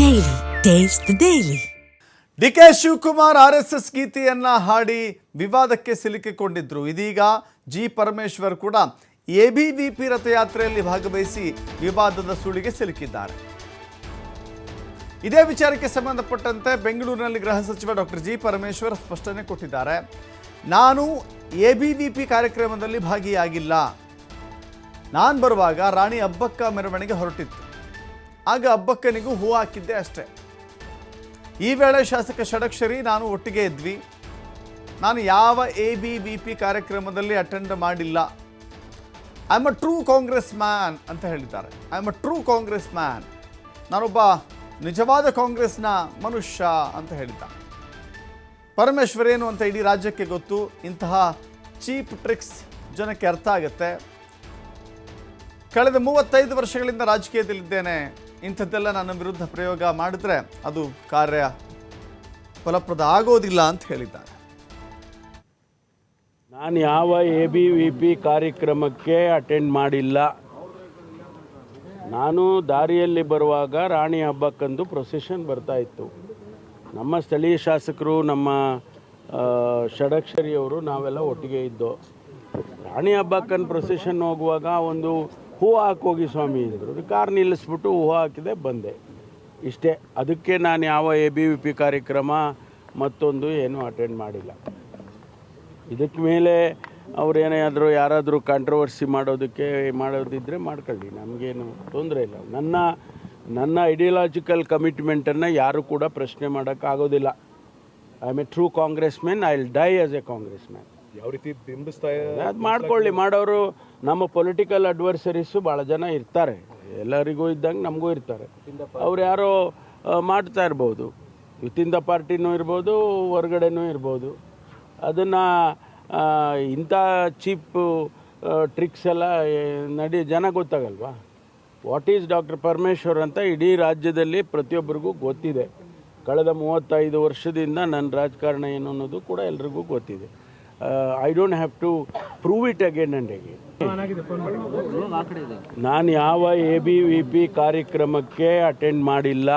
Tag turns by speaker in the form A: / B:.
A: Daily. Daily.
B: D K Shivakumar R S S ಗೀತೆಯನ್ನ ಹಾಡಿ ವಿವಾದಕ್ಕೆ ಸಿಲುಕಿಕೊಂಡಿದ್ರು. ಇದೀಗ ಜಿ ಪರಮೇಶ್ವರ್ ಕೂಡ ಎ ಬಿ ವಿ ಪಿ ರಥಯಾತ್ರೆಯಲ್ಲಿ ಭಾಗವಹಿಸಿ ವಿವಾದದ ಸುಳಿಗೆ ಸಿಲುಕಿದ್ದಾರೆ. ಇದೇ ವಿಚಾರಕ್ಕೆ ಸಂಬಂಧಪಟ್ಟಂತೆ ಬೆಂಗಳೂರಿನಲ್ಲಿ ಗೃಹ ಸಚಿವ ಡಾಕ್ಟರ್ ಜಿ ಪರಮೇಶ್ವರ್ ಸ್ಪಷ್ಟನೆ ಕೊಟ್ಟಿದ್ದಾರೆ. ನಾನು ಎ ಬಿ ಪಿ ಕಾರ್ಯಕ್ರಮದಲ್ಲಿ ಭಾಗಿಯಾಗಿಲ್ಲ. ನಾನು ಬರುವಾಗ ರಾಣಿ ಹಬ್ಬಕ್ಕ ಮೆರವಣಿಗೆ ಹೊರಟಿತ್ತು. ಆಗ ಹಬ್ಬಕ್ಕನಿಗೂ ಹೂ ಹಾಕಿದ್ದೆ ಅಷ್ಟೇ. ಈ ವೇಳೆ ಶಾಸಕ ಷಡಕ್ಷರಿ ನಾನು ಒಟ್ಟಿಗೆ ಇದ್ವಿ. ನಾನು ಯಾವ ಎ ಬಿ ಬಿ ಪಿ ಕಾರ್ಯಕ್ರಮದಲ್ಲಿ ಅಟೆಂಡ್ ಮಾಡಿಲ್ಲ. I am a true Congress man ಅಂತ ಹೇಳಿದ್ದಾರೆ. I am a true Congress man ನಾನೊಬ್ಬ ನಿಜವಾದ ಕಾಂಗ್ರೆಸ್ನ ಮನುಷ್ಯ ಅಂತ ಹೇಳಿದ್ದ. ಪರಮೇಶ್ವರ್ ಏನು ಅಂತ ಇಡೀ ರಾಜ್ಯಕ್ಕೆ ಗೊತ್ತು. ಇಂತಹ ಚೀಪ್ ಟ್ರಿಕ್ಸ್ ಜನಕ್ಕೆ ಅರ್ಥ ಆಗುತ್ತೆ. ಕಳೆದ ಮೂವತ್ತೈದು ವರ್ಷಗಳಿಂದ ರಾಜಕೀಯದಲ್ಲಿದ್ದೇನೆ. ಇಂಥದ್ದೆಲ್ಲ ನನ್ನ ವಿರುದ್ಧ ಪ್ರಯೋಗ ಮಾಡಿದ್ರೆ ಅದು ಕಾರ್ಯ ಫಲಪ್ರದ ಆಗೋದಿಲ್ಲ ಅಂತ ಹೇಳಿದ್ದಾರೆ.
C: ನಾನು ಯಾವ ಎ ಬಿ ವಿ ಪಿ ಕಾರ್ಯಕ್ರಮಕ್ಕೆ ಅಟೆಂಡ್ ಮಾಡಿಲ್ಲ. ನಾನು ದಾರಿಯಲ್ಲಿ ಬರುವಾಗ ರಾಣಿ ಹಬ್ಬಕ್ಕಂದು ಪ್ರೊಸೆಷನ್ ಬರ್ತಾ ಇತ್ತು. ನಮ್ಮ ಸ್ಥಳೀಯ ಶಾಸಕರು, ನಮ್ಮ ಷಡಕ್ಷರಿಯವರು ನಾವೆಲ್ಲ ಒಟ್ಟಿಗೆ ಇದ್ದೋ. ರಾಣಿ ಹಬ್ಬಕ್ಕನ್ ಪ್ರೊಸೆಷನ್ ಹೋಗುವಾಗ ಒಂದು ಹೂ ಹಾಕೋಗಿ ಸ್ವಾಮಿ ಅಂದರು. ಕಾರ್ ನಿಲ್ಲಿಸ್ಬಿಟ್ಟು ಹೂ ಹಾಕಿದೆ ಬಂದೆ. ಇಷ್ಟೇ. ಅದಕ್ಕೆ ನಾನು ಯಾವ ಎ ಬಿ ವಿ ಪಿ ಕಾರ್ಯಕ್ರಮ ಮತ್ತೊಂದು ಏನೂ ಅಟೆಂಡ್ ಮಾಡಿಲ್ಲ. ಇದಕ್ಕೆ ಮೇಲೆ ಅವ್ರು ಏನಾದರೂ ಯಾರಾದರೂ ಕಾಂಟ್ರವರ್ಸಿ ಮಾಡೋದಕ್ಕೆ ಮಾಡೋದಿದ್ದರೆ ಮಾಡ್ಕೊಳ್ಳಿ. ನಮಗೇನು ತೊಂದರೆ ಇಲ್ಲ. ನನ್ನ ನನ್ನ ಐಡಿಯಾಲಜಿಕಲ್ ಕಮಿಟ್ಮೆಂಟನ್ನು ಯಾರು ಕೂಡ ಪ್ರಶ್ನೆ ಮಾಡೋಕ್ಕಾಗೋದಿಲ್ಲ I am a true Congress men I will die as a Congress man
D: ಯಾವ ರೀತಿ ಬಿಂಬಿಸ್ತಾ
C: ಅದು ಮಾಡ್ಕೊಳ್ಳಿ. ಮಾಡೋರು ನಮ್ಮ ಪೊಲಿಟಿಕಲ್ ಅಡ್ವರ್ಸರೀಸು ಭಾಳ ಜನ ಇರ್ತಾರೆ. ಎಲ್ಲರಿಗೂ ಇದ್ದಂಗೆ ನಮಗೂ ಇರ್ತಾರೆ. ಅವ್ರು ಯಾರೋ ಮಾಡ್ತಾ ಇರ್ಬೋದು. ವಿತಿನ್ ದ ಪಾರ್ಟಿನೂ ಇರ್ಬೋದು, ಹೊರಗಡೆನೂ ಇರ್ಬೋದು. ಅದನ್ನು ಇಂಥ ಚೀಪ್ ಟ್ರಿಕ್ಸ್ ಎಲ್ಲ ನಡಿ, ಜನ ಗೊತ್ತಾಗಲ್ವಾ? ವಾಟ್ ಈಸ್ ಡಾಕ್ಟರ್ ಪರಮೇಶ್ವರ್ ಅಂತ ಇಡೀ ರಾಜ್ಯದಲ್ಲಿ ಪ್ರತಿಯೊಬ್ಬರಿಗೂ ಗೊತ್ತಿದೆ. ಕಳೆದ ಮೂವತ್ತೈದು ವರ್ಷದಿಂದ ನನ್ನ ರಾಜಕಾರಣ ಏನು ಅನ್ನೋದು ಕೂಡ ಎಲ್ರಿಗೂ ಗೊತ್ತಿದೆ. I don't have to prove it again and again ನಾನು ಯಾವ ಎ ಬಿ ವಿ ಪಿ ಕಾರ್ಯಕ್ರಮಕ್ಕೆ ಅಟೆಂಡ್ ಮಾಡಿಲ್ಲ.